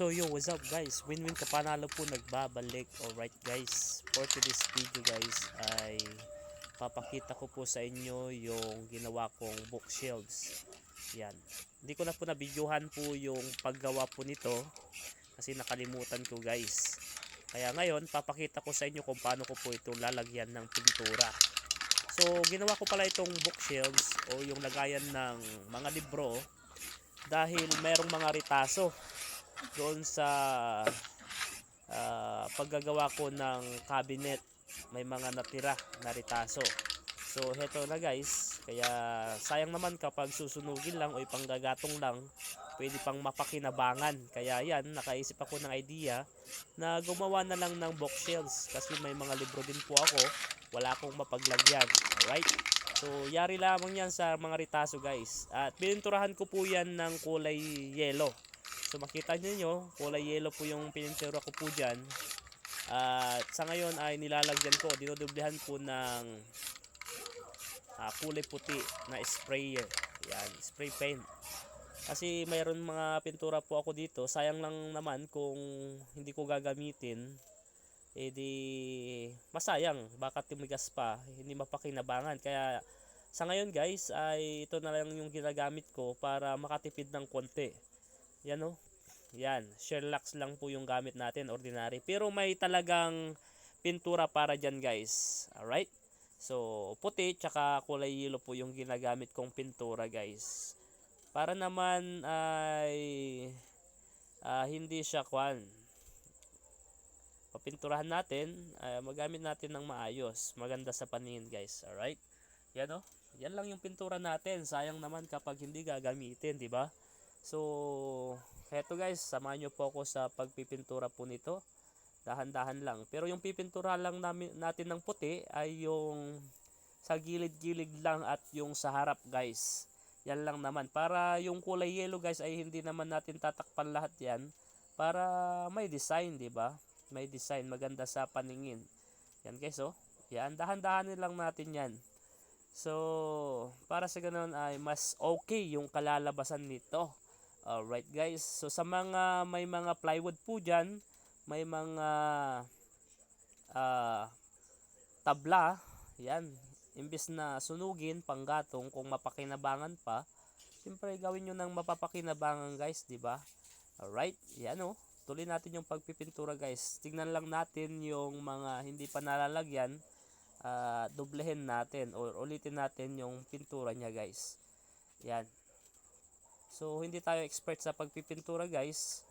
So yo, what's up guys? Win-win kapanalo po nagbabalik. Alright guys, for today's video guys ay papakita ko po sa inyo yung ginawa kong bookshelves. Yan. Hindi ko na po nabidyohan po yung paggawa po nito kasi nakalimutan ko guys. Kaya ngayon, papakita ko sa inyo kung paano ko po ito lalagyan ng pintura. So, ginawa ko pala itong bookshelves o yung lagayan ng mga libro dahil merong mga ritaso doon sa ah, paggagawa ko ng cabinet may mga natira na ritaso. So heto na guys kaya sayang naman kapag susunugin lang o ipanggagatong lang pwede pang mapakinabangan. Kaya yan nakaisip ako ng idea na gumawa na lang ng bookshelves kasi may mga libro din po ako wala akong mapaglagyan. Alright So, yari lamang yan sa mga ritaso guys. At pininturahan ko po yan ng kulay yellow. So, makita niyo kulay yellow po yung pinintura ko po dyan. At sa ngayon ay nilalagyan ko, dinodoblehan po ng ah, kulay puti na sprayer. Yan, spray paint. Kasi mayroon mga pintura po ako dito. Sayang lang naman kung hindi ko gagamitin eh di masayang. Baka tumigas pa. Hindi mapakinabangan kaya sa ngayon guys ay ito na lang yung ginagamit ko para makatipid ng konti. Yan o yan. Sherlock's lang po yung gamit natin ordinary. Pero may talagang pintura para dyan guys. Alright? So puti tsaka kulay yellow po yung ginagamit kong pintura guys. Para naman ay ah, hindi siya kwan papinturahan natin, ah, magamit natin ng maayos, maganda sa paningin guys, alright? Yan o, yan lang yung pintura natin, sayang naman kapag hindi gagamitin, di ba? So, heto guys, samahan nyo po ako sa pagpipintura po nito, dahan-dahan lang. Pero yung pipintura lang namin, natin ng puti ay yung sa gilid-gilid lang at yung sa harap guys. Yan lang naman. Para yung kulay yellow guys ay hindi naman natin tatakpan lahat yan para may design, di ba? May design maganda sa paningin. Yan guys oh. Yan dahan-dahanin lang natin yan. So para sa ganun ay mas okay yung kalalabasan nito. Alright guys so sa mga may mga plywood po dyan may mga ah, tabla yan. Imbis na sunugin panggatong kung mapakinabangan pa siyempre gawin nyo ng mapapakinabangan guys di ba? Alright yan oh tuloy natin yung pagpipintura guys. Tignan lang natin yung mga hindi pa nalalagyan uh, doblehin natin or ulitin natin yung pintura nya guys. Yan. So hindi tayo expert sa pagpipintura guys.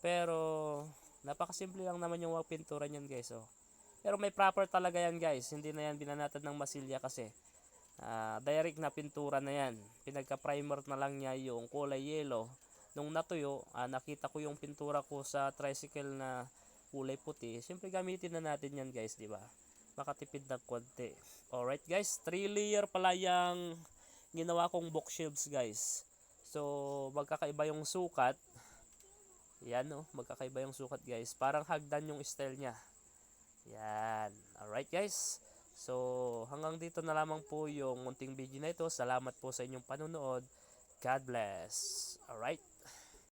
Pero napakasimple lang naman yung pintura niyan guys oh. pero may proper talaga yan guys. Hindi na yan binanatan ng masilya kasi uh, direct na pintura na yan. Pinagka primer na lang niya yung kulay yellow nung natuyo, ah, nakita ko yung pintura ko sa tricycle na kulay puti. Siyempre gamitin na natin yan guys, di ba? Makatipid ng konti. Alright guys, 3 layer pala yung ginawa kong bookshelves guys. So, magkakaiba yung sukat. Yan oh, magkakaiba yung sukat guys. Parang hagdan yung style niya. Yan. Alright guys. So, hanggang dito na lamang po yung munting video na ito. Salamat po sa inyong panonood. God bless. Alright.